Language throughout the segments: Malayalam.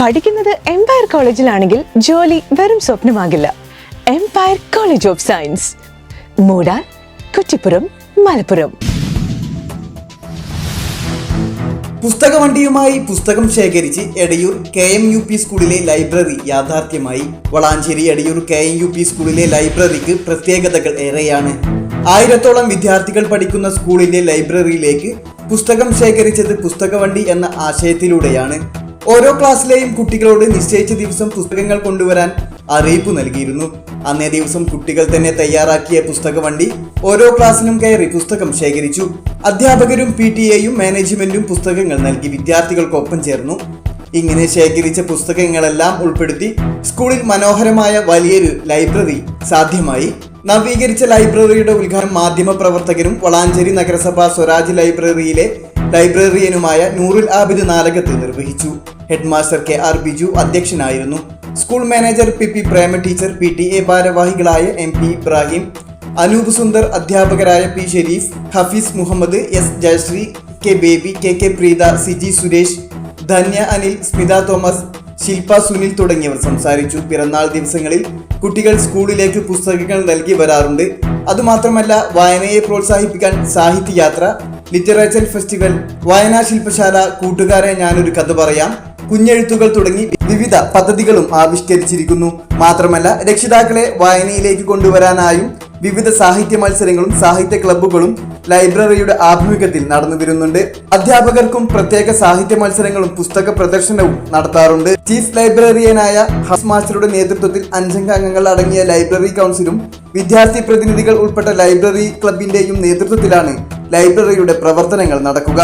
പഠിക്കുന്നത് എംപയർ കോളേജിലാണെങ്കിൽ ജോലി വെറും സ്വപ്നമാകില്ല. Empire College of Science Moodar Kuttippuram Malappuram. പുസ്തക വണ്ടിയുമായി പുസ്തകം ശേഖരിച്ച് Edayur K M U P സ്കൂളിലെ ലൈബ്രറി യാഥാർത്ഥ്യമായി. Valanchery Edayur K M U P സ്കൂളിലെ ലൈബ്രറിക്ക് പ്രത്യേകതകൾ ഏറെയാണ്. ആയിരത്തോളം വിദ്യാർത്ഥികൾ പഠിക്കുന്ന സ്കൂളിലെ ലൈബ്രറിയിലേക്ക് പുസ്തകം ശേഖരിച്ചത് പുസ്തകവണ്ടി എന്ന ആശയത്തിലൂടെയാണ്. ഓരോ ക്ലാസ്സിലെയും കുട്ടികളോട് നിശ്ചയിച്ച ദിവസം പുസ്തകങ്ങൾ കൊണ്ടുവരാൻ അറിയിപ്പ് നൽകിയിരുന്നു. അന്നേ ദിവസം കുട്ടികൾ തന്നെ തയ്യാറാക്കിയ പുസ്തക വണ്ടി ഓരോ ക്ലാസ്സിനും കയറി പുസ്തകം ശേഖരിച്ചു. അധ്യാപകരും പി ടി എയും മാനേജ്മെന്റും പുസ്തകങ്ങൾ നൽകി വിദ്യാർത്ഥികൾക്കൊപ്പം ചേർന്നു. ഇങ്ങനെ ശേഖരിച്ച പുസ്തകങ്ങളെല്ലാം ഉൾപ്പെടുത്തി സ്കൂളിൽ മനോഹരമായ വലിയൊരു ലൈബ്രറി സാധ്യമായി. നവീകരിച്ച ലൈബ്രറിയുടെ ഉദ്ഘാടനം മാധ്യമ പ്രവർത്തകരും വളാഞ്ചേരി നഗരസഭ സ്വരാജ് ലൈബ്രറിയിലെ ലൈബ്രറിയനുമായ നൂറുൽ ആബിദ് നാലകത്ത് നിർവഹിച്ചു. ഹെഡ്മാസ്റ്റർ കെ ആർ ബിജു അധ്യക്ഷനായിരുന്നു. School manager P P Prema teacher P T A ഭാരവാഹികളായ എം പി ഇബ്രാഹിം അനൂപ് സുന്ദർ അധ്യാപകരായ P Sharif Hafeez Muhammad S Jayasree K Baby K K Preetha Siji Suresh Dhanya Anil Smitha Thomas Shilpa Sunil തുടങ്ങിയവർ സംസാരിച്ചു. പിറന്നാൾ ദിവസങ്ങളിൽ കുട്ടികൾ സ്കൂളിലേക്ക് പുസ്തകങ്ങൾ നൽകി വരാറുണ്ട്. അതുമാത്രമല്ല വായനയെ പ്രോത്സാഹിപ്പിക്കാൻ സാഹിത്യയാത്ര ലിറ്ററേച്ചർ ഫെസ്റ്റിവൽ വായനാ ശില്പശാല കൂട്ടുകാരെ ഞാനൊരു കഥ പറയാം. കുഞ്ഞെഴുത്തുകൾ തുടങ്ങി വിവിധ പദ്ധതികളും ആവിഷ്കരിച്ചിരിക്കുന്നു. മാത്രമല്ല രക്ഷിതാക്കളെ വായനയിലേക്ക് കൊണ്ടുവരാനായും വിവിധ സാഹിത്യ മത്സരങ്ങളും സാഹിത്യ ക്ലബ്ബുകളും ലൈബ്രറിയുടെ ആഭിമുഖ്യത്തിൽ നടന്നു വരുന്നുണ്ട്. അധ്യാപകർക്കും പ്രത്യേക സാഹിത്യ മത്സരങ്ങളും പുസ്തക പ്രദർശനവും നടത്താറുണ്ട്. ചീഫ് ലൈബ്രറിയനായ ഹസ് മാസ്റ്ററുടെ നേതൃത്വത്തിൽ അഞ്ചംഗ അംഗങ്ങൾ അടങ്ങിയ ലൈബ്രറി കൗൺസിലും വിദ്യാർത്ഥി പ്രതിനിധികൾ ഉൾപ്പെട്ട ലൈബ്രറി ക്ലബിന്റെയും നേതൃത്വത്തിലാണ് ലൈബ്രറിയുടെ പ്രവർത്തനങ്ങൾ നടക്കുക.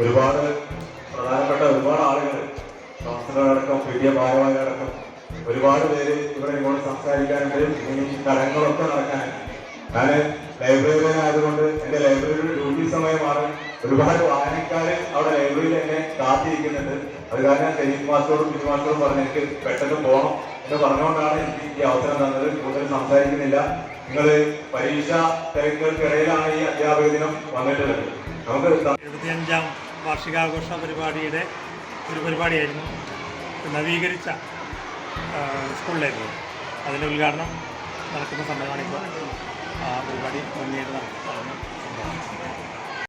ഒരുപാട് പ്രധാനപ്പെട്ട ഒരുപാട് ആളുകൾ ഒരുപാട് പേര് ഇവിടെ ഇങ്ങോട്ട് സംസാരിക്കാനുണ്ട്. ഇനി കടങ്ങളൊക്കെ നടക്കാൻ. ഞാൻ ലൈബ്രറിയിലായതുകൊണ്ട് എന്റെ ലൈബ്രറിയുടെ ഡ്യൂട്ടി സമയമാണ് ഒരുപാട് വായനക്കാര് അവിടെ ലൈബ്രറിയിൽ എന്നെ കാത്തിരിക്കുന്നുണ്ട്. അത് കാരണം സെലീം മാസ്റ്ററോടും ബിജു പറഞ്ഞു എനിക്ക് പെട്ടെന്ന് പോകണം എന്ന് പറഞ്ഞുകൊണ്ടാണ് എനിക്ക് ഈ അവസരം തന്നത്. കൂടുതൽ സംസാരിക്കുന്നില്ല. നിങ്ങൾ പരീക്ഷ തിരക്കുകൾക്കിടയിലാണ് ഈ അധ്യാപക ദിനം വന്നിട്ടുള്ളത്. നമുക്ക് എഴുപത്തിയഞ്ചാം വാർഷികാഘോഷ പരിപാടിയുടെ ഒരു പരിപാടിയായിരുന്നു. നവീകരിച്ച സ്കൂളിലായിരുന്നു അതിന്റെ ഉദ്ഘാടനം നടക്കുന്ന സമയമാണിപ്പോൾ ആ പരിപാടി ഭംഗിയായിട്ട് നടത്തുന്ന